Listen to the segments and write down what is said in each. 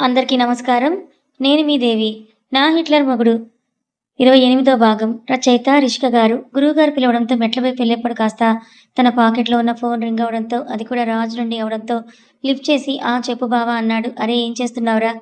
అందరికీ నమస్కారం. నేను మీ దేవి. నా హిట్లర్ మగుడు. ఇరవై ఎనిమిదో భాగం. రచయిత రిషిక గారు. గురువుగారు పిలవడంతో మెట్లపై వెళ్ళేప్పుడు కాస్త తన పాకెట్లో ఉన్న ఫోన్ రింగ్ అవడంతో అది కూడా రాజు నుండి అవడంతో లిఫ్ట్ చేసి ఆ చెప్పు బావా అన్నాడు. అరే ఏం చేస్తున్నావురా?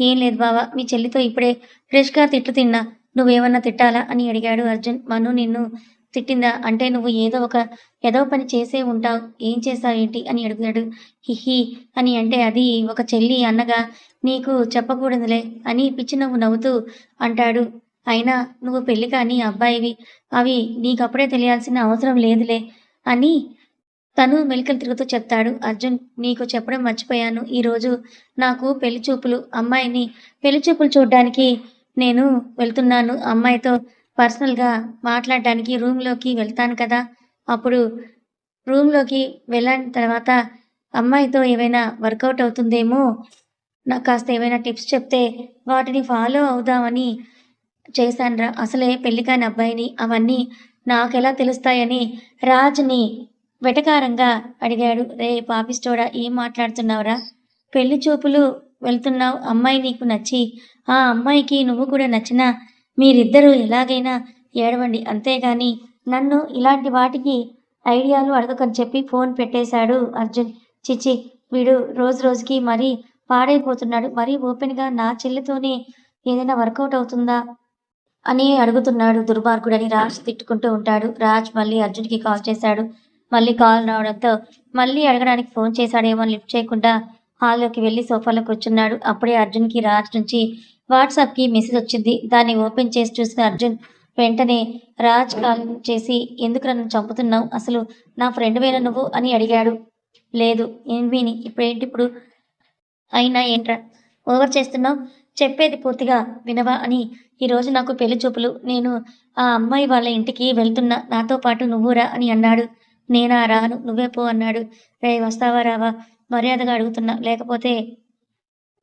ఏం లేదు బావా. మీ చెల్లితో ఇప్పుడే ఫ్రెష్గా తిట్లు తిన్నా. నువ్వేమన్నా తిట్టాలా? అని అడిగాడు అర్జున్. మను నిన్ను తిట్టిందా? అంటే నువ్వు ఏదో ఒక ఏదో పని చేసే ఉంటావు. ఏం చేస్తావు ఏంటి అని అడుగుతాడు. హిహి అని అంటే అది ఒక చెల్లి అన్నగా నీకు చెప్పకూడదులే అని పిచ్చి నవ్వు నవ్వుతూ అంటాడు. అయినా నువ్వు పెళ్ళి కాని అబ్బాయివి అవి నీకప్పుడే తెలియాల్సిన అవసరం లేదులే అని తను మెలికలు తిరుగుతూ చెప్తాడు. అర్జున్ నీకు చెప్పడం మర్చిపోయాను. ఈరోజు నాకు పెళ్ళి చూపులు. అమ్మాయిని పెళ్ళి చూపులు చూడడానికి నేను వెళ్తున్నాను. అమ్మాయితో పర్సనల్గా మాట్లాడడానికి రూమ్లోకి వెళ్తాను కదా. అప్పుడు రూమ్లోకి వెళ్ళిన తర్వాత అమ్మాయితో ఏమైనా వర్కౌట్ అవుతుందేమో నాకు కాస్త ఏమైనా టిప్స్ చెప్తే వాటిని ఫాలో అవుదామని చేశానురా. అసలే పెళ్ళికాని అబ్బాయిని అవన్నీ నాకెలా తెలుస్తాయని రాజ్ని వెటకారంగా అడిగాడు. రే పాపిస్టోడా ఏం మాట్లాడుతున్నావురా? పెళ్ళి చూపులు వెళ్తున్నావు. అమ్మాయి నీకు నచ్చి ఆ అమ్మాయికి నువ్వు కూడా నచ్చినా మీరిద్దరూ ఎలాగైనా ఏడవండి. అంతేగాని నన్ను ఇలాంటి వాటికి ఐడియాలు అడగకని చెప్పి ఫోన్ పెట్టేశాడు అర్జున్. చిచి వీడు రోజు రోజుకి మరీ పాడైపోతున్నాడు. మరీ ఓపెన్గా నా చెల్లితోనే ఏదైనా వర్కౌట్ అవుతుందా? అని అడుగుతున్నాడు దుర్మార్గుడని రాజ్ తిట్టుకుంటూ ఉంటాడు. రాజ్ మళ్ళీ అర్జున్కి కాల్ చేశాడు. మళ్ళీ కాల్ రావడంతో మళ్ళీ అడగడానికి ఫోన్ చేశాడేమో లిఫ్ట్ చేయకుండా హాల్లోకి వెళ్ళి సోఫాలో కూర్చున్నాడు. అప్పుడే అర్జున్కి రాజ్ నుంచి వాట్సాప్కి మెసేజ్ వచ్చింది. దాన్ని ఓపెన్ చేసి చూసిన అర్జున్ వెంటనే రాజ్ కాల్ చేసి ఎందుకు నన్ను చంపుతున్నావు? అసలు నా ఫ్రెండ్ వేనా నువ్వు? అని అడిగాడు. లేదు ఏమీని ఇప్పుడేంటి ఇప్పుడు? అయినా ఏంట్రా? ఓవర్ చేస్తున్నావు? చెప్పేది పూర్తిగా వినవా అని ఈరోజు నాకు పెళ్ళి చూపులు. నేను ఆ అమ్మాయి వాళ్ళ ఇంటికి వెళ్తున్నా. నాతో పాటు నువ్వురా అని అన్నాడు. నేనా? రాను. నువ్వే పో అన్నాడు. రే వస్తావా? రావా? మర్యాదగా అడుగుతున్నా. లేకపోతే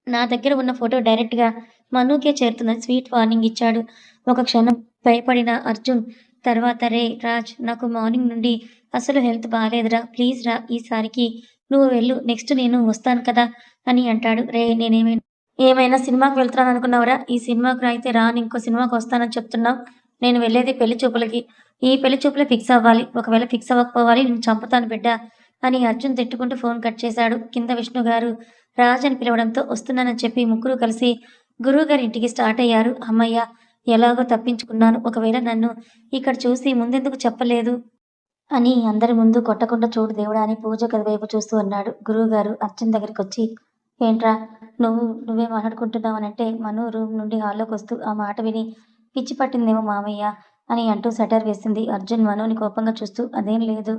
నా దగ్గర ఉన్న ఫోటో డైరెక్ట్గా మనుకే చేరుతుందని స్వీట్ వార్నింగ్ ఇచ్చాడు. ఒక క్షణం భయపడిన అర్జున్. తర్వాత రే రాజ్ నాకు మార్నింగ్ నుండి అసలు హెల్త్ బాగాలేదురా ప్లీజ్ రా ఈసారికి నువ్వు వెళ్ళు. నెక్స్ట్ నేను వస్తాను కదా. అని అంటాడు. రే నేనేమైనా ఏమైనా సినిమాకి వెళ్తున్నాను అనుకున్నావురా ఈ సినిమాకు అయితే రాని ఇంకో సినిమాకి వస్తానని చెప్తున్నావు. నేను వెళ్ళేది పెళ్ళి చూపులకి. ఈ పెళ్ళి చూపులే ఫిక్స్ అవ్వాలి. ఒకవేళ ఫిక్స్ అవ్వకపోవాలి నేను చంపుతాను బిడ్డ అని అర్జున్ తిట్టుకుంటూ ఫోన్ కట్ చేశాడు. కింద విష్ణు గారు రాజ్ అని పిలవడంతో వస్తున్నానని చెప్పి ముగ్గురు కలిసి గురువు గారి ఇంటికి స్టార్ట్ అయ్యారు. అమ్మయ్య ఎలాగో తప్పించుకున్నాను. ఒకవేళ నన్ను ఇక్కడ చూసి ముందెందుకు చెప్పలేదు అని అందరి ముందు కొట్టకుండా చూడు దేవుడా అని పూజ గది వైపు చూస్తూ అన్నాడు గురువు గారు అర్జున్ దగ్గరికి వచ్చి ఏంట్రా? నువ్వు నువ్వే మాట్లాడుకుంటున్నావనంటే మను రూమ్ నుండి హాల్లోకి వస్తూ ఆ మాట విని పిచ్చి పట్టిందేమో మామయ్య అని అంటూ సెటర్ వేసింది. అర్జున్ మనోని కోపంగా చూస్తూ అదేం లేదు.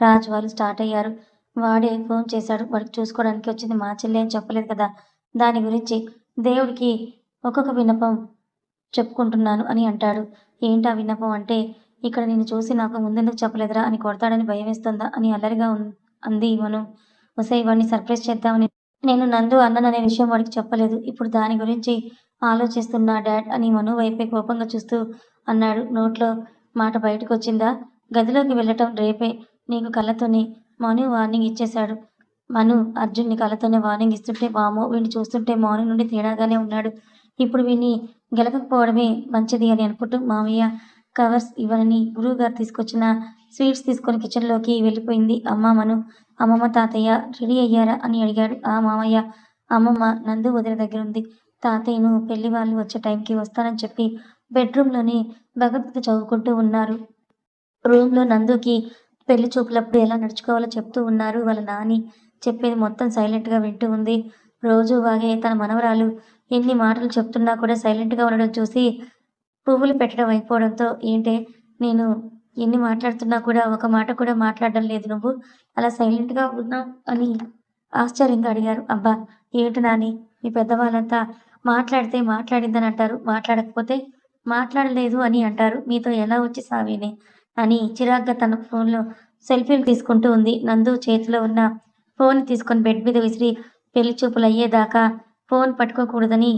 రాజ్ వాళ్ళు స్టార్ట్ అయ్యారు. వాడే ఫోన్ చేశాడు. వాడికి చూసుకోవడానికి వచ్చింది మా చెల్లె అని చెప్పలేదు కదా. దాని గురించి దేవుడికి ఒక్కొక్క విన్నపం చెప్పుకుంటున్నాను అని అంటాడు. ఏంటా విన్నపం అంటే ఇక్కడ నేను చూసి నాకు ముందెందుకు చెప్పలేదురా? అని కొడతాడని భయం వేస్తుందా అని అల్లరిగా అంది మనం. వసై వాడిని సర్ప్రైజ్ చేద్దామని నేను నందు అన్నననే విషయం వాడికి చెప్పలేదు. ఇప్పుడు దాని గురించి ఆలోచిస్తున్నా డాడ్ అని మను వైపే కోపంగా చూస్తూ అన్నాడు. నోట్లో మాట బయటకు వచ్చిందా గదిలోకి వెళ్ళటం రేపే. నీకు కళ్ళతోనే మను వార్నింగ్ ఇచ్చేశాడు. మను అర్జున్ని కళ్ళతోనే వార్నింగ్ ఇస్తుంటే వామో వీడిని చూస్తుంటే మార్నింగ్ నుండి తేడాగానే ఉన్నాడు. ఇప్పుడు వీడిని గెలకపోవడమే మంచిది అని అనుకుంటూ మామయ్య కవర్స్ ఇవ్వనని గురువు గారు తీసుకొచ్చిన స్వీట్స్ తీసుకొని కిచెన్లోకి వెళ్ళిపోయింది. అమ్మ మను అమ్మమ్మ తాతయ్య రెడీ అయ్యారా అని అడిగాడు. ఆ మామయ్య అమ్మమ్మ నందు వదిన దగ్గర ఉంది తాతయ్యను పెళ్ళి వాళ్ళు వచ్చే టైంకి వస్తానని చెప్పి బెడ్రూమ్లోనే భగవద్గీత చదువుకుంటూ ఉన్నారు. రూమ్లో నందుకి పెళ్ళి చూపులప్పుడు ఎలా నడుచుకోవాలో చెప్తూ ఉన్నారు వాళ్ళ నాని. చెప్పేది మొత్తం సైలెంట్గా వింటూ ఉంది. రోజు వాగే తన మనవరాలు ఎన్ని మాటలు చెప్తున్నా కూడా సైలెంట్గా ఉండడం చూసి పువ్వులు పెట్టడం అయిపోవడంతో ఏంటే నేను ఎన్ని మాట్లాడుతున్నా కూడా ఒక మాట కూడా మాట్లాడడం లేదు నువ్వు. అలా సైలెంట్గా ఉన్నా అని ఆశ్చర్యంగా అడిగారు. అబ్బా ఏంటి నాని? మీ పెద్దవాళ్ళంతా మాట్లాడితే మాట్లాడిందని అంటారు. మాట్లాడకపోతే మాట్లాడలేదు అని అంటారు. మీతో ఎలా వచ్చి సావేనే? అని చిరాగ్గా తన ఫోన్లో సెల్ఫీలు తీసుకుంటూ ఉంది. నందు చేతిలో ఉన్న ఫోన్ తీసుకొని బెడ్ మీద విసిరి పెళ్ళి చూపులు అయ్యేదాకా ఫోన్ పట్టుకోకూడదని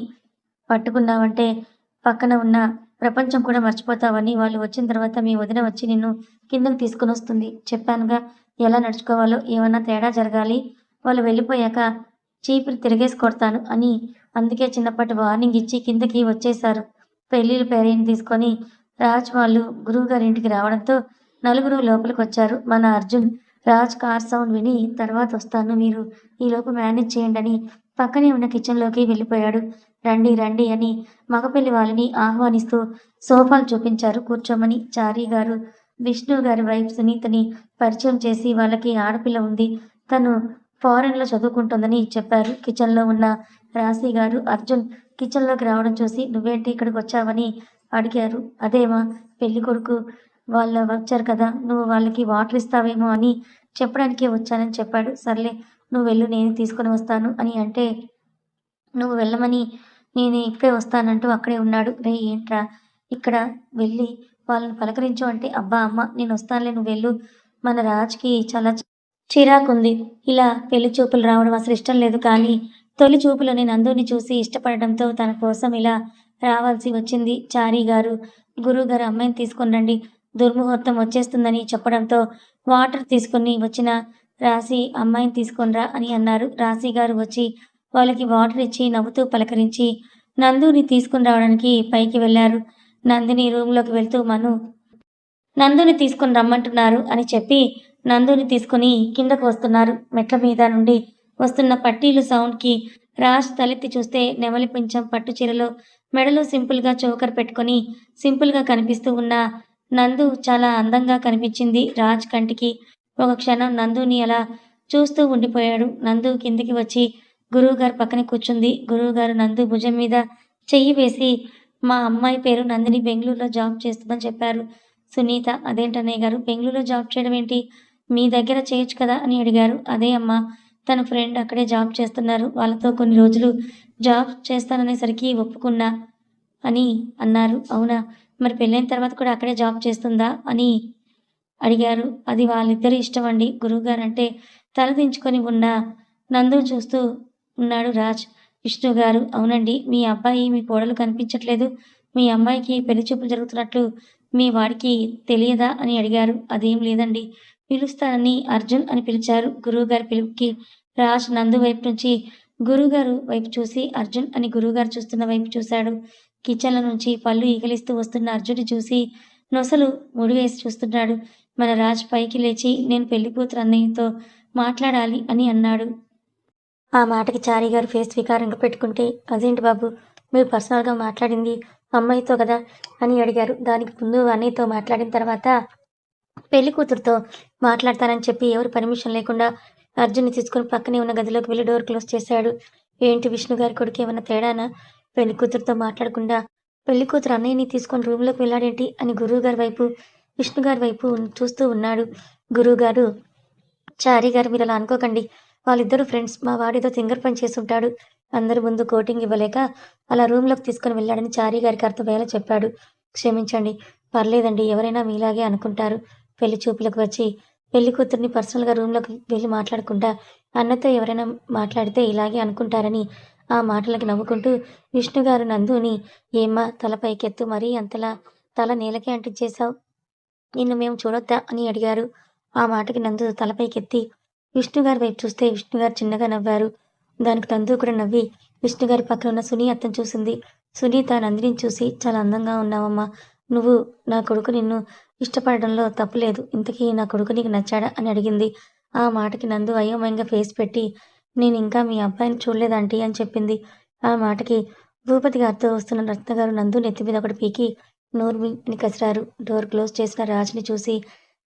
పట్టుకున్నావంటే పక్కన ఉన్న ప్రపంచం కూడా మర్చిపోతావని వాళ్ళు వచ్చిన తర్వాత మీ వదిన వచ్చి నిన్ను కిందకు తీసుకుని వస్తుంది. చెప్పానుగా ఎలా నడుచుకోవాలో ఏమన్నా తేడా జరగాలి? వాళ్ళు వెళ్ళిపోయాక చీపురు తిరిగేసి కొడతాను అని అందుకే చిన్నప్పటి వార్నింగ్ ఇచ్చి కిందకి వచ్చేశారు. పెళ్ళిళ్ళు పేరేని తీసుకొని రాజ్ వాళ్ళు గురువు గారి ఇంటికి రావడంతో నలుగురు లోపలికి వచ్చారు మన అర్జున్ రాజ్ కార్ సౌండ్ విని తర్వాత వస్తాను మీరు ఈలోపు మేనేజ్ చేయండి అని పక్కనే ఉన్న కిచెన్లోకి వెళ్ళిపోయాడు. రండి రండి అని మగపెళ్ళి వాళ్ళని ఆహ్వానిస్తూ సోఫాలు చూపించారు కూర్చోమని చారీ గారు విష్ణు గారి వైఫ్ సునీతని పరిచయం చేసి వాళ్ళకి ఆడపిల్ల ఉంది. తను ఫారెన్లో చదువుకుంటుందని చెప్పారు. కిచెన్లో ఉన్న రాశి గారు అర్జున్ కిచెన్లోకి రావడం చూసి నువ్వేంటి ఇక్కడికి వచ్చావని అడిగారు. అదేమా పెళ్ళి కొడుకు వాళ్ళు వచ్చారు కదా నువ్వు వాళ్ళకి వాటర్ ఇస్తావేమో అని చెప్పడానికే వచ్చానని చెప్పాడు. సర్లే నువ్వు వెళ్ళు నేను తీసుకొని వస్తాను అని అంటే నువ్వు వెళ్ళమని నేను ఇప్పుడే వస్తానంటూ అక్కడే ఉన్నాడు. రే ఏంట్రా? ఇక్కడ వెళ్ళి వాళ్ళని పలకరించు అంటే అబ్బా అమ్మ నేను వస్తానులే నువ్వు వెళ్ళు. మన రాజ్కి చాలా చిరాకుంది. ఇలా పెళ్ళి చూపులు రావడం అసలు ఇష్టం లేదు. కానీ తొలి చూపులోని నందుని చూసి ఇష్టపడడంతో తన కోసం ఇలా రావాల్సి వచ్చింది. చారీ గారు గురువు గారు అమ్మాయిని తీసుకొని రండి దుర్ముహూర్తం వచ్చేస్తుందని చెప్పడంతో వాటర్ తీసుకుని వచ్చిన రాశి అమ్మాయిని తీసుకొనిరా అని అన్నారు. రాశి గారు వచ్చి వాళ్ళకి వాటర్ ఇచ్చి నవ్వుతూ పలకరించి నందుని తీసుకుని రావడానికి పైకి వెళ్ళారు. నందిని రూమ్లోకి వెళ్తూ మను. నందుని తీసుకుని రమ్మంటున్నారు అని చెప్పి నందుని తీసుకుని కిందకు వస్తున్నారు. మెట్ల మీద నుండి వస్తున్న పట్టీలు సౌండ్కి రాజ్ తలెత్తి చూస్తే నెమలి పింఛం పట్టు చీరలో మెడలో సింపుల్గా చోకర్ పెట్టుకొని సింపుల్గా కనిపిస్తూ ఉన్న నందు చాలా అందంగా కనిపించింది రాజ్ కంటికి. ఒక క్షణం నందుని అలా చూస్తూ ఉండిపోయాడు. నందు కిందికి వచ్చి గురువుగారు పక్కన కూర్చుంది. గురువుగారు నందు భుజం మీద చెయ్యి వేసి మా అమ్మాయి పేరు నందిని బెంగళూరులో జాబ్ చేస్తుందని చెప్పారు. సునీత అదేంటన్నయ్య గారు బెంగళూరులో జాబ్ చేయడం ఏంటి? మీ దగ్గర చేయొచ్చు కదా? అని అడిగారు. అదే అమ్మా తన ఫ్రెండ్ అక్కడే జాబ్ చేస్తున్నారు. వాళ్ళతో కొన్ని రోజులు జాబ్ చేస్తాననేసరికి ఒప్పుకున్నా అని అన్నారు. అవునా? మరి పెళ్ళైన తర్వాత కూడా అక్కడే జాబ్ చేస్తుందా? అని అడిగారు. అది వాళ్ళిద్దరి ఇష్టం అండి. గురువుగారు అంటే తలదించుకొని ఉన్న నందు చూస్తూ ఉన్నాడు రాజ్. విష్ణు గారు అవునండి మీ అబ్బాయి మీ కోడలు కనిపించట్లేదు. మీ అమ్మాయికి పెళ్ళి చూపులు జరుగుతున్నట్లు మీ వాడికి తెలియదా? అని అడిగారు. అదేం లేదండి. పిలుస్తానని అర్జున్ అని పిలిచారు. గురువుగారి పిలుపుకి రాజ్ నందు వైపు నుంచి గురువుగారు వైపు చూసి అర్జున్ అని గురువుగారు చూస్తున్న వైపు చూశాడు. కిచెన్ల నుంచి పళ్ళు ఈగలిస్తూ వస్తున్న అర్జున్ని చూసి నొసలు ముడివేసి చూస్తున్నాడు. మన రాజ్ పైకి లేచి నేను పెళ్ళి కూతురు అన్నయ్యతో మాట్లాడాలి అని అన్నాడు. ఆ మాటకి చారీ గారు ఫేస్ వికారంగా పెట్టుకుంటే అదేంటి బాబు? మీరు పర్సనల్గా మాట్లాడింది అమ్మాయితో కదా? అని అడిగారు. దానికి ముందు అన్నయ్యతో మాట్లాడిన తర్వాత పెళ్ళి కూతురుతో మాట్లాడతానని చెప్పి ఎవరు పర్మిషన్ లేకుండా అర్జున్ని తీసుకుని పక్కనే ఉన్న గదిలోకి వెళ్ళి డోర్ క్లోజ్ చేశాడు. ఏంటి విష్ణు గారి కొడుకు ఏమన్నా తేడానా? పెళ్ళి కూతురుతో మాట్లాడకుండా పెళ్ళి కూతురు అన్నయ్యని తీసుకొని రూమ్లోకి వెళ్ళాడేంటి? అని గురువు గారి వైపు విష్ణు గారి వైపు చూస్తూ ఉన్నాడు. గురువు గారు చారీ గారు మీరు అలా అనుకోకండి. వాళ్ళిద్దరు ఫ్రెండ్స్ మా వాడితో ఫింగర్ పని చేసి ఉంటాడు అందరి ముందు కోటింగ్ ఇవ్వలేక అలా రూమ్లోకి తీసుకుని వెళ్ళాడని చారీ గారికి అర్థమయ్యేలా చెప్పాడు. క్షమించండి. పర్లేదండి. ఎవరైనా మీలాగే అనుకుంటారు. పెళ్ళి చూపులకు వచ్చి పెళ్ళి కూతుర్ని పర్సనల్గా రూమ్లోకి వెళ్ళి మాట్లాడకుండా అన్నతో ఎవరైనా మాట్లాడితే ఇలాగే అనుకుంటారని ఆ మాటలకి నవ్వుకుంటూ విష్ణు గారు నందుని ఏమ్మా తల పైకెత్తు మరీ అంతలా తల నేలకే అంటించేశావు? నిన్ను మేము చూడొద్దా? అని అడిగారు. ఆ మాటకి నందు తలపైకెత్తి విష్ణు గారి వైపు చూస్తే విష్ణు గారు చిన్నగా నవ్వారు. దానికి తందు కూడా నవ్వి విష్ణు గారి పక్కన ఉన్న సునీ అత్తను చూసింది. సునీత నందిని చూసి చాలా అందంగా ఉన్నావమ్మా. నువ్వు నా కొడుకు నిన్ను ఇష్టపడడంలో తప్పులేదు. ఇంతకీ నా కొడుకు నీకు నచ్చాడా? అని అడిగింది. ఆ మాటకి నందు అయోమయంగా ఫేస్ పెట్టి నేను ఇంకా మీ అబ్బాయిని చూడలేదంటీ అని చెప్పింది. ఆ మాటకి భూపతి గారితో వస్తున్న రత్న గారు నందు నెత్తి మీద ఒకటి పీకి నోర్మి అని కసిరారు. డోర్ క్లోజ్ చేసిన రాజుని చూసి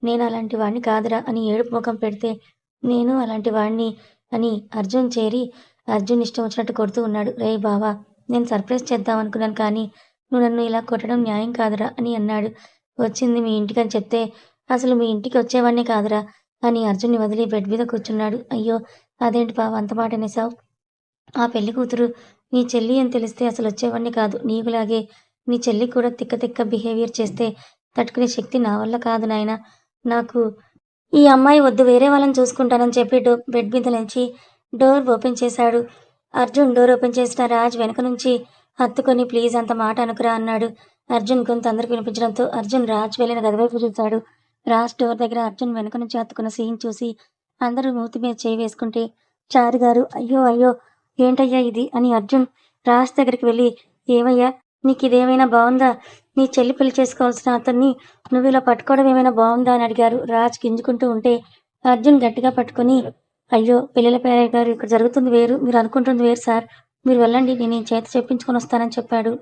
నేను అలాంటి వాడిని కాదురా అని ఏడుపు ముఖం పెడితే నేను అలాంటి వాడిని అని అర్జున్ చేరి అర్జున్ ఇష్టం వచ్చినట్టు కొడుతూ ఉన్నాడు. రే బావా నేను సర్ప్రైజ్ చేద్దాం అనుకున్నాను కానీ నువ్వు నన్ను ఇలా కొట్టడం న్యాయం కాదురా అని అన్నాడు. వచ్చింది మీ ఇంటికి అని చెప్తే అసలు మీ ఇంటికి వచ్చేవాడినే కాదురా అని అర్జున్ని వదిలి బెడ్ మీద కూర్చున్నాడు. అయ్యో అదేంటి బావ అంత మాట అనేసావు ఆ పెళ్ళి కూతురు నీ చెల్లి అని తెలిస్తే అసలు వచ్చేవాడిని కాదు. నీకులాగే నీ చెల్లి కూడా తిక్క తిక్క బిహేవియర్ చేస్తే తట్టుకునే శక్తి నా వల్ల కాదు నాయన. నాకు ఈ అమ్మాయి వద్దు వేరే వాళ్ళని చూసుకుంటానని చెప్పి డో బెడ్ మీద నుంచి డోర్ ఓపెన్ చేశాడు. అర్జున్ డోర్ ఓపెన్ చేసిన రాజ్ వెనక నుంచి హత్తుకొని ప్లీజ్ అంత మాట అనుకురా అన్నాడు. అర్జున్ కొంత అందరికి వినిపించడంతో అర్జున్ రాజ్ వెళ్ళిన గదివైపు చూశాడు. రాజ్ డోర్ దగ్గర అర్జున్ వెనక నుంచి హత్తుకున్న సీన్ చూసి అందరూ మూతి మీద చేయి వేసుకుంటే చారు గారు అయ్యో అయ్యో ఏంటయ్యా ఇది? అని అర్జున్ రాజ్ దగ్గరికి వెళ్ళి ఏమయ్యా నీకు ఇదేమైనా బాగుందా నీ చెల్లి పెళ్ళి చేసుకోవాల్సిన అతన్ని నువ్వు ఇలా పట్టుకోవడం ఏమైనా బాగుందా అని అడిగారు రాజ్ గింజుకుంటూ ఉంటే. అర్జున్ గట్టిగా పట్టుకొని అయ్యో పిల్లల పేరే గారు ఇక్కడ జరుగుతుంది వేరు. మీరు అనుకుంటుంది వేరు సార్. మీరు వెళ్ళండి. నేను చేత చెప్పించుకొని వస్తానని చెప్పాడు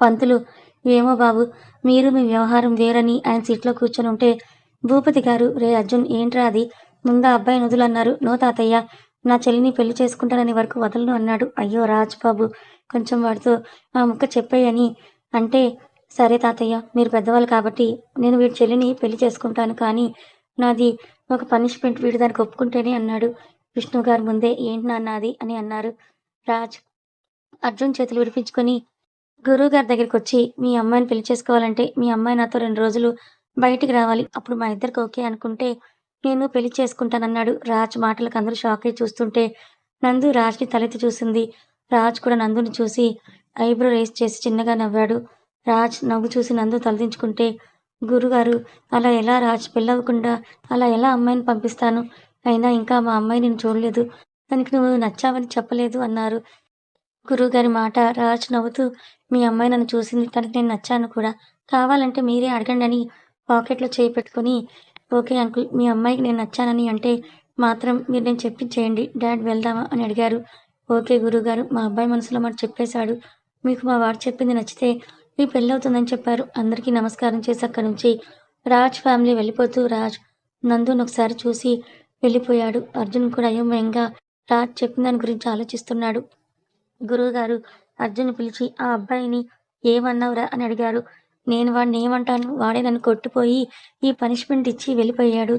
పంతులు. ఏమో బాబు మీరు మీ వ్యవహారం వేరని ఆయన సీట్లో కూర్చొని ఉంటే భూపతి గారు రే అర్జున్ ఏంట్రా అది? ముందా అబ్బాయి నుదులు అన్నారు. నో తాతయ్య నా చెల్లిని పెళ్ళి చేసుకుంటానని వరకు వదలను అన్నాడు. అయ్యో రాజ్ బాబు కొంచెం వాడితో ఆ ముక్క చెప్పేయని అంటే సరే తాతయ్య మీరు పెద్దవాళ్ళు కాబట్టి నేను వీడి చెల్లిని పెళ్ళి చేసుకుంటాను కానీ నాది ఒక పనిష్మెంట్ వీడు దానికి ఒప్పుకుంటేనే అన్నాడు. విష్ణు గారు ముందే ఏంటి నాన్నది అని అన్నారు. రాజ్ అర్జున్ చేతులు విడిపించుకొని గురువు గారి దగ్గరికి వచ్చి మీ అమ్మాయిని పెళ్ళి చేసుకోవాలంటే మీ అమ్మాయి నాతో రెండు రోజులు బయటికి రావాలి. అప్పుడు మా ఇద్దరికి ఓకే అనుకుంటే నేను పెళ్ళి చేసుకుంటానన్నాడు. రాజ్ మాటలకు అందరూ షాక్ అయి చూస్తుంటే నందు రాజ్ని తలెత్తి చూసింది. రాజ్ కూడా నందుని చూసి ఐబ్రో రేస్ చేసి చిన్నగా నవ్వాడు. రాజ్ నవ్వు చూసి నందు తలదించుకుంటే గురుగారు అలా ఎలా రాజ్? పెళ్ళవకుండా అలా ఎలా అమ్మాయిని పంపిస్తాను? అయినా ఇంకా మా అమ్మాయి నేను చూడలేదు. దానికి నువ్వు నచ్చావని చెప్పలేదు అన్నారు. గురువుగారి మాట రాజ్ నవ్వుతూ మీ అమ్మాయి నన్ను చూసింది తనకి నేను నచ్చాను కూడా. కావాలంటే మీరే అడగండి అని పాకెట్లో చేయి పెట్టుకొని ఓకే అంకుల్ మీ అమ్మాయికి నేను నచ్చానని అంటే మాత్రం మీరు నేను చెప్పించేయండి డాడ్ వెళ్దామా అని అడిగారు. ఓకే గురుగారు మా అబ్బాయి మనసులో మాట చెప్పేశాడు. మీకు మా వాడు చెప్పింది నచ్చితే మీ పెళ్ళవుతుందని చెప్పారు. అందరికీ నమస్కారం చేసి అక్కడి నుంచి రాజ్ ఫ్యామిలీ వెళ్ళిపోతూ రాజ్ నందును ఒకసారి చూసి వెళ్ళిపోయాడు. అర్జున్ కూడా అయోమయంగా రాజ్ చెప్పిన దాని గురించి ఆలోచిస్తున్నాడు. గురువుగారు అర్జున్ పిలిచి ఆ అబ్బాయిని ఏమన్నావురా? అని అడిగారు. నేను వాడిని ఏమంటాను? వాడే నన్ను కొట్టిపోయి ఈ పనిష్మెంట్ ఇచ్చి వెళ్ళిపోయాడు.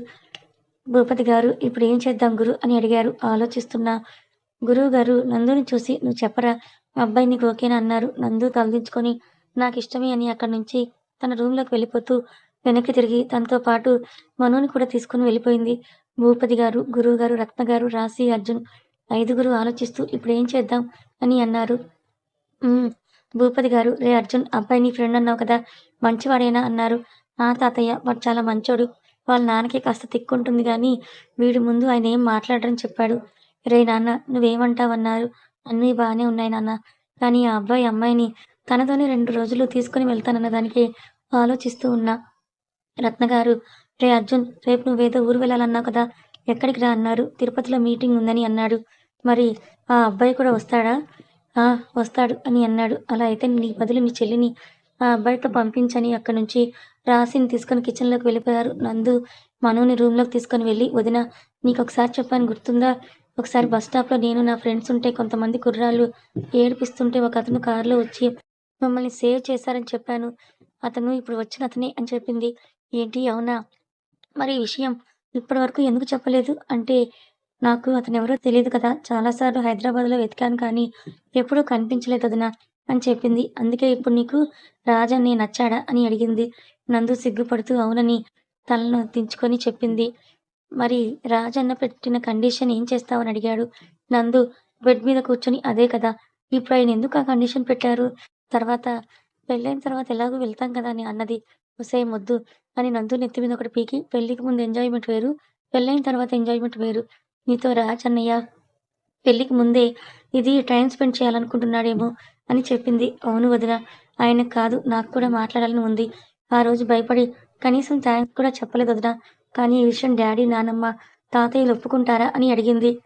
భూపతి గారు ఇప్పుడు ఏం చేద్దాం గురు? అని అడిగారు. ఆలోచిస్తున్నా. గురువు గారు నందుని చూసి నువ్వు చెప్పరా? అబ్బాయి నీకు ఓకేనా? అన్నారు. నందు తలదించుకొని నాకు ఇష్టమే అని అక్కడి నుంచి తన రూమ్లోకి వెళ్ళిపోతూ వెనక్కి తిరిగి తనతో పాటు మనుని కూడా తీసుకుని వెళ్ళిపోయింది. భూపతి గారు గురువు గారు రత్న గారు రాశి అర్జున్ ఐదుగురు ఆలోచిస్తూ ఇప్పుడు ఏం చేద్దాం? అని అన్నారు. భూపతి గారు రే అర్జున్ అబ్బాయి నీ ఫ్రెండ్ అన్నావు కదా మంచివాడేనా? అన్నారు. ఆ తాతయ్య వాడు చాలా మంచోడు. వాళ్ళ నాన్నకి కాస్త తిక్కుంటుంది కానీ వీడి ముందు ఆయన ఏం మాట్లాడరని చెప్పాడు. రే నాన్న నువ్వేమంటావన్నారు? అన్నీ బాగానే ఉన్నాయి నాన్న. కానీ ఆ అబ్బాయి అమ్మాయిని తనతోనే రెండు రోజులు తీసుకుని వెళ్తానన్న దానికి ఆలోచిస్తూ ఉన్నా. రత్నగారు రే అర్జున్ రేపు నువ్వేదో ఊరు వెళ్ళాలన్నావు కదా ఎక్కడికి రా? అన్నారు. తిరుపతిలో మీటింగ్ ఉందని అన్నాడు. మరి ఆ అబ్బాయి కూడా వస్తాడా? వస్తాడు అని అన్నాడు. అలా అయితే నీ బదులు మీ చెల్లిని ఆ అబ్బాయితో పంపించని అక్కడి నుంచి రాసిని తీసుకొని కిచెన్లోకి వెళ్ళిపోయారు. నందు మనోని రూమ్లోకి తీసుకొని వెళ్ళి వదిన నీకు ఒకసారి చెప్పాను గుర్తుందా? ఒకసారి బస్ స్టాప్లో నేను నా ఫ్రెండ్స్ ఉంటే కొంతమంది కుర్రాళ్ళు ఏడిపిస్తుంటే ఒక అతను కారులో వచ్చి మమ్మల్ని సేవ్ చేశారని చెప్పాను. అతను ఇప్పుడు వచ్చిన అతనే అని చెప్పింది. ఏంటి అవునా? మరి ఈ విషయం ఇప్పటి వరకు ఎందుకు చెప్పలేదు? అంటే నాకు అతను ఎవరో తెలియదు కదా చాలాసార్లు హైదరాబాద్లో వెతికాను కానీ ఎప్పుడూ కనిపించలేదు వదినా అని చెప్పింది. అందుకే ఇప్పుడు నీకు రాజన్ని నచ్చాడా అని అడిగింది. నందు సిగ్గుపడుతూ అవునని తలను దించుకొని చెప్పింది. మరి రాజన్న పెట్టిన కండిషన్ ఏం చేస్తావని అడిగాడు. నందు బెడ్ మీద కూర్చొని అదే కదా ఇప్పుడు ఆయన ఎందుకు ఆ కండిషన్ పెట్టారు? తర్వాత పెళ్ళైన తర్వాత ఎలాగో వెళ్తాం కదా అని అన్నది. ఒసే మొద్దు అని నందు నెత్తి మీద ఒకటి పీకి పెళ్ళికి ముందు ఎంజాయ్మెంట్ వేరు పెళ్ళైన తర్వాత ఎంజాయ్మెంట్ వేరు. నీతో రా చెన్నయ్య. పెళ్ళికి ముందే ఇది టైం స్పెండ్ చేయాలనుకుంటున్నాడేమో అని చెప్పింది. అవును వదిన ఆయన కాదు నాకు కూడా మాట్లాడాలని ఉంది. ఆ రోజు భయపడి కనీసం థ్యాంక్స్ కూడా చెప్పలేదు వదిన. కానీ ఈ విషయం డాడీ నానమ్మ తాతయ్యలు ఒప్పుకుంటారా అని అడిగింది.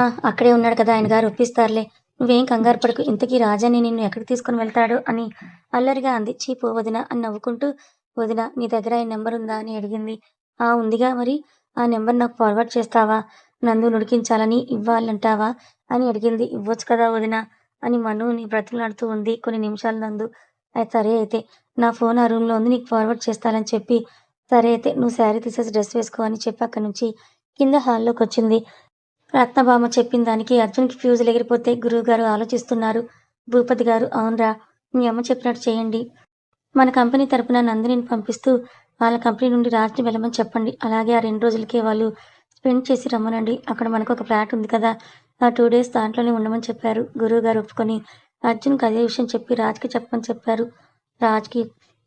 "ఆ, అక్కడే ఉన్నాడు కదా ఆయన గారు ఒప్పిస్తారులే. నువ్వేం కంగారు పడకు ఇంతకీ రాజాని నిన్ను ఎక్కడికి తీసుకుని వెళ్తాడు అని అల్లరిగా అంది. చీపు వదిన అని నవ్వుకుంటూ వదిన నీ దగ్గర ఆయన నెంబర్ ఉందా అని అడిగింది. ఆ ఉందిగా మరి. ఆ నెంబర్ నాకు ఫార్వర్డ్ చేస్తావా? నందు నుడికించాలని ఇవ్వాలంటావా? అని అడిగింది. ఇవ్వచ్చు కదా వదిన అని మనుని బ్రతిమలాడుతూ ఉంది కొన్ని నిమిషాలు నందు. సరే అయితే నా ఫోన్ ఆ రూమ్లో ఉంది నీకు ఫార్వర్డ్ చేస్తానని చెప్పి. సరే అయితే నువ్వు శారీ తీసేసి డ్రెస్ వేసుకో అని చెప్పి అక్కడి నుంచి కింద హాల్లోకి వచ్చింది. రత్నభామ చెప్పిన దానికి అర్జున్కి ఫ్యూజులు ఎగిరిపోతే గురువు గారు ఆలోచిస్తున్నారు. భూపతి గారు అవునరా మీ అమ్మ చెప్పినట్టు చేయండి. మన కంపెనీ తరపున నందినిని పంపిస్తూ వాళ్ళ కంపెనీ నుండి రాజ్ని వెళ్ళమని చెప్పండి. అలాగే ఆ రెండు రోజులకే వాళ్ళు స్పెండ్ చేసి రమ్మనండి. అక్కడ మనకు ఒక ఫ్లాట్ ఉంది కదా ఆ టూ డేస్ దాంట్లోనే ఉండమని చెప్పారు. గురువు గారు ఒప్పుకొని అర్జున్కి అదే విషయం చెప్పి రాజ్కి చెప్పమని చెప్పారు. రాజ్కి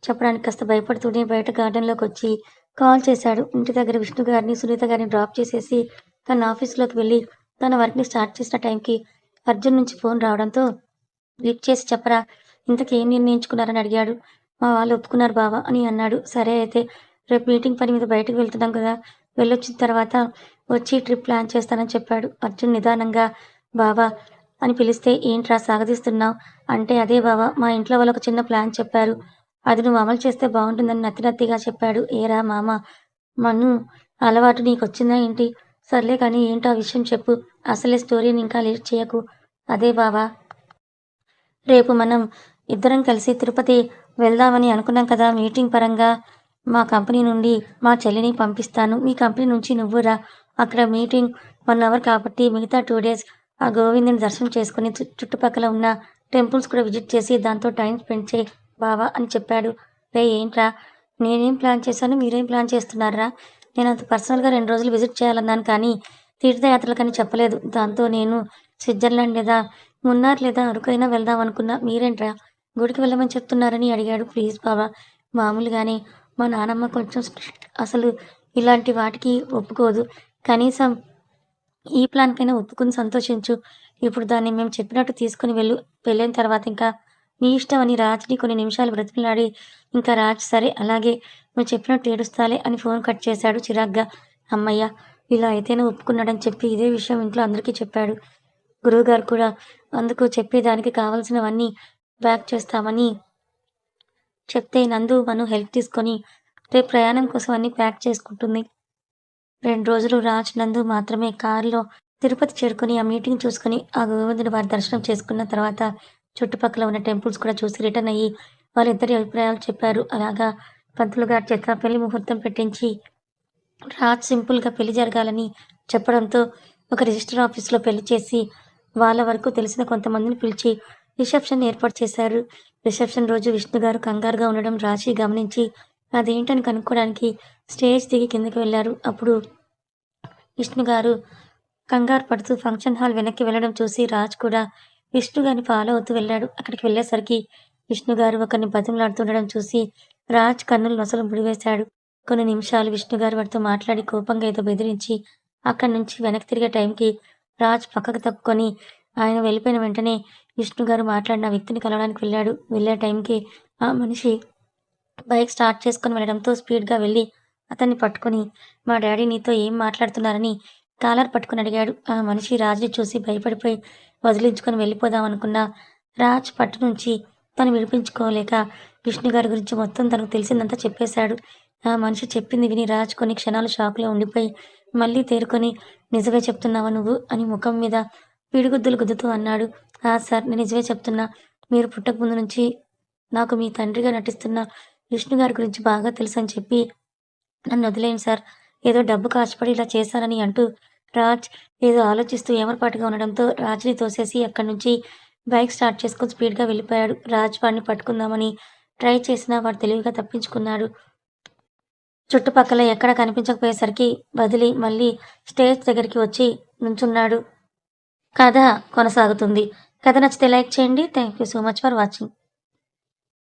చెప్పడానికి కాస్త భయపడుతూనే బయట గార్డెన్లోకి వచ్చి కాల్ చేశాడు. ఇంటి దగ్గర విష్ణు గారిని సునీత గారిని డ్రాప్ చేసేసి తన ఆఫీస్లోకి వెళ్ళి తన వర్క్ని స్టార్ట్ చేసిన టైంకి అర్జున్ నుంచి ఫోన్ రావడంతో లిఫ్ట్ చేసి చెప్పరా ఇంతకీ ఏం నిర్ణయించుకున్నారని అడిగాడు. మా వాళ్ళు ఒప్పుకున్నారు బావా అని అన్నాడు. సరే అయితే రేపు మీటింగ్ పని మీద బయటకు వెళ్తున్నాం కదా వెళ్ళొచ్చిన తర్వాత వచ్చి ట్రిప్ ప్లాన్ చేస్తానని చెప్పాడు. అర్జున్ నిదానంగా బావా అని పిలిస్తే ఏంట్రా సాగదీస్తున్నావు? అంటే అదే బావా మా ఇంట్లో వాళ్ళు ఒక చిన్న ప్లాన్ చెప్పారు. అది నువ్వు అమలు చేస్తే బాగుంటుందని నత్తినత్తిగా చెప్పాడు. ఏరా మామ మను అలవాటు నీకు వచ్చిందా ఏంటి? సర్లే కానీ ఏంటో ఆ విషయం చెప్పు. అసలే స్టోరీని ఇంకా లేట్ చేయకు. అదే బావా రేపు మనం ఇద్దరం కలిసి తిరుపతి వెళ్దామని అనుకున్నాం కదా మీటింగ్ పరంగా. మా కంపెనీ నుండి మా చెల్లిని పంపిస్తాను. మీ కంపెనీ నుంచి నువ్వు రా. అక్కడ మీటింగ్ వన్ అవర్ కాబట్టి మిగతా టూ డేస్ ఆ గోవిందుని దర్శనం చేసుకుని చు- చుట్టుపక్కల ఉన్న టెంపుల్స్ కూడా విజిట్ చేసి దాంతో టైం స్పెండ్ చేయి బావా అని చెప్పాడు. రే ఏంట్రా? నేనేం ప్లాన్ చేశాను? మీరేం ప్లాన్ చేస్తున్నారా? నేను అంత పర్సనల్గా రెండు రోజులు విజిట్ చేయాలన్నాను కానీ తీర్థయాత్రలకని చెప్పలేదు. దాంతో నేను స్విట్జర్లాండ్ లేదా మున్నార్ లేదా అరకైనా వెళ్దాం అనుకున్నా. మీరేంట్రా? గుడికి వెళ్ళమని చెప్తున్నారని అడిగాడు. ప్లీజ్ బాబా మామూలుగానే మా నానమ్మ కొంచెం అసలు ఇలాంటి వాటికి ఒప్పుకోదు. కనీసం ఈ ప్లాన్కైనా ఒప్పుకుని సంతోషించు. ఇప్పుడు దాన్ని మేము చెప్పినట్టు తీసుకుని వెళ్ళు. వెళ్ళిన తర్వాత ఇంకా నీ ఇష్టం అని రాజ్ని కొన్ని నిమిషాలు బ్రతిమలాడి ఇంకా రాజ్ సరే అలాగే నువ్వు చెప్పినట్టు ఏడుస్తాలే అని ఫోన్ కట్ చేశాడు చిరాగ్గా. అమ్మయ్య ఇలా అయితేనే ఒప్పుకున్నాడని చెప్పి ఇదే విషయం ఇంట్లో అందరికీ చెప్పాడు. గురువుగారు కూడా అందుకు చెప్పేదానికి కావలసినవన్నీ బ్యాక్ చేస్తామని చెప్తే నందు వను హెల్ప్ తీసుకొని రేపు ప్రయాణం కోసం అన్ని ప్యాక్ చేసుకుంటుంది. రెండు రోజులు రాజ్ నందు మాత్రమే కారులో తిరుపతి చేరుకుని ఆ మీటింగ్ చూసుకుని ఆ గోవిందుని వారి దర్శనం చేసుకున్న తర్వాత చుట్టుపక్కల ఉన్న టెంపుల్స్ కూడా చూసి రిటర్న్ అయ్యి వాళ్ళిద్దరి అభిప్రాయాలు చెప్పారు. అలాగా పంతులు గారు చేత పెళ్ళి ముహూర్తం పెట్టించి రాజ్ సింపుల్గా పెళ్ళి జరగాలని చెప్పడంతో ఒక రిజిస్టర్ ఆఫీస్లో పెళ్ళి చేసి వాళ్ళ వరకు తెలిసిన కొంతమందిని పిలిచి రిసెప్షన్ ఏర్పాటు చేశారు. రిసెప్షన్ రోజు విష్ణు గారు కంగారుగా ఉండడం రాశి గమనించి అదేంటని కనుక్కోవడానికి స్టేజ్ దిగి కిందకి వెళ్ళారు. అప్పుడు విష్ణు గారు కంగారు పడుతూ ఫంక్షన్ హాల్ వెనక్కి వెళ్ళడం చూసి రాజ్ కూడా విష్ణు గారిని ఫాలో అవుతూ వెళ్ళాడు. అక్కడికి వెళ్ళేసరికి విష్ణు గారు ఒకరిని బతిమలాడుతుండడం చూసి రాజ్ కన్నులు నొసలు ముడివేశాడు. కొన్ని నిమిషాలు విష్ణు గారు వాడితో మాట్లాడి కోపంగా ఏదో బెదిరించి అక్కడి నుంచి వెనక్కి తిరిగే టైంకి రాజ్ పక్కకు తక్కుని ఆయన వెళ్ళిపోయిన వెంటనే విష్ణు గారు మాట్లాడిన వ్యక్తిని కలవడానికి వెళ్ళాడు. వెళ్ళే టైంకి ఆ మనిషి బైక్ స్టార్ట్ చేసుకొని వెళ్ళడంతో స్పీడ్గా వెళ్ళి అతన్ని పట్టుకొని మా డాడీ నీతో ఏం మాట్లాడుతున్నారని కాలర్ పట్టుకుని అడిగాడు. ఆ మనిషి రాజుని చూసి భయపడిపోయి వదిలించుకొని వెళ్ళిపోదాం అనుకున్న రాజ్ పట్టు నుంచి తను విడిపించుకోలేక విష్ణు గారి గురించి మొత్తం తనకు తెలిసిందంతా చెప్పేశాడు. ఆ మనిషి చెప్పింది విని రాజ్ కొన్ని క్షణాలు షాక్లో ఉండిపోయి మళ్ళీ తేరుకొని నిజమే చెప్తున్నావా నువ్వు? అని ముఖం మీద పిడిగుద్దులు గుద్దుతూ అన్నాడు. ఆ సార్ నేను నిజమే చెప్తున్నా. మీరు పుట్టక ముందు నుంచి నాకు మీ తండ్రిగా నటిస్తున్న విష్ణు గారి గురించి బాగా తెలుసు అని చెప్పి నన్ను వదిలేయండి సార్. ఏదో డబ్బు కాచిపడి ఇలా చేశారని అంటూ రాజ్ ఏదో ఆలోచిస్తూ ఏమరపాటుగా ఉండడంతో రాజ్ని తోసేసి అక్కడి నుంచి బైక్ స్టార్ట్ చేసుకుని స్పీడ్గా వెళ్ళిపోయాడు. రాజ్ వాడిని పట్టుకుందామని ట్రై చేసినా వాడు తెలివిగా తప్పించుకున్నాడు. చుట్టుపక్కల ఎక్కడ కనిపించకపోయేసరికి వదిలి మళ్ళీ స్టేజ్ దగ్గరికి వచ్చి నుంచున్నాడు. కథ కొనసాగుతుంది. కథ నచ్చితే లైక్ చేయండి. Thank you so much for watching